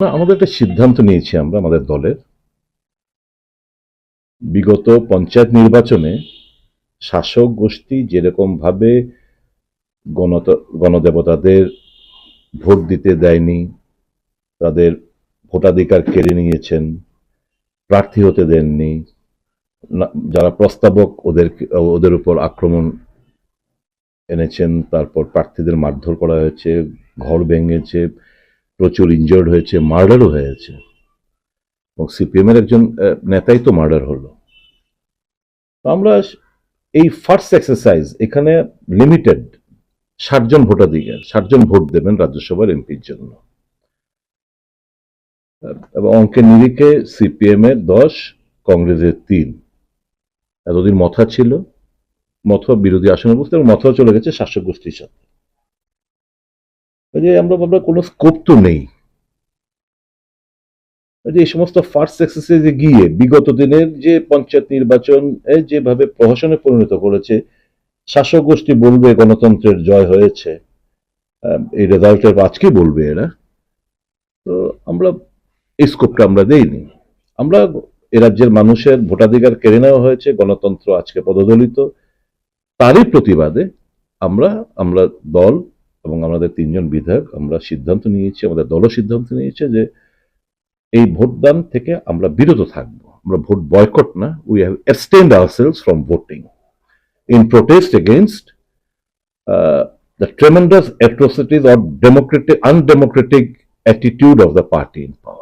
না, আমাদের একটা সিদ্ধান্ত নিয়েছি আমরা, আমাদের দলের। বিগত পঞ্চায়েত নির্বাচনে শাসক গোষ্ঠী যেরকম ভাবে গণত, গণদেবতাদের ভোট দিতে দেয়নি, তাদের ভোটাধিকার কেড়ে নিয়েছেন, প্রার্থী হতে দেননি যারা প্রস্তাবক ওদের ওদের উপর আক্রমণ এনেছেন, তারপর প্রার্থীদের মারধর করা হয়েছে, ঘর ভেঙেছে প্রচুর ইনজার্ড হয়েছে মার্ডারও হয়েছে। এবং সিপিএম এর একজন নেতাই তো মার্ডার হলো। আমরা এই ফার্স্ট এক্সারসাইজ এখানে লিমিটেড ষাটজন ভোটাধিকার, ষাটজন ভোট দেবেন রাজ্যসভার এমপির জন্য। এবং অঙ্কের নিরিখে সিপিএম এর দশ, কংগ্রেসের তিন। এতদিন মথা ছিল, মথা বিরোধী আসনে বসতে এবং মথা চলে গেছে শাসক গোষ্ঠীর সাথে। যে আমরা ভাবলাম কোনো স্কোপ তো নেই। যে এই সমস্ত ফার্স্ট এক্সারসাইজে গিয়ে বিগত দিনের যে পঞ্চায়েত নির্বাচন যেভাবে প্রহসনে পরিণত করেছে, শাসক গোষ্ঠী বলবে গণতন্ত্রের জয় হয়েছে। এই রেজাল্টের আজকে বলবে এরা। তো আমরা এই স্কোপটা আমরা দেইনি। আমরা এ রাজ্যের মানুষের ভোটাধিকার কেড়ে নেওয়া হয়েছে, গণতন্ত্র আজকে পদদলিত। তারই প্রতিবাদে আমরা আমরা দল এবং আমাদের তিনজন বিধায়ক, আমরা সিদ্ধান্ত নিয়েছি, আমাদের দল সিদ্ধান্ত নিয়েছে যে এই ভোটদান থেকে আমরা বিরত থাকব। আমরা ভোট বয়কট না we have extend ourselves from voting in protest against the tremendous atrocities of democratic undemocratic attitude of the party in power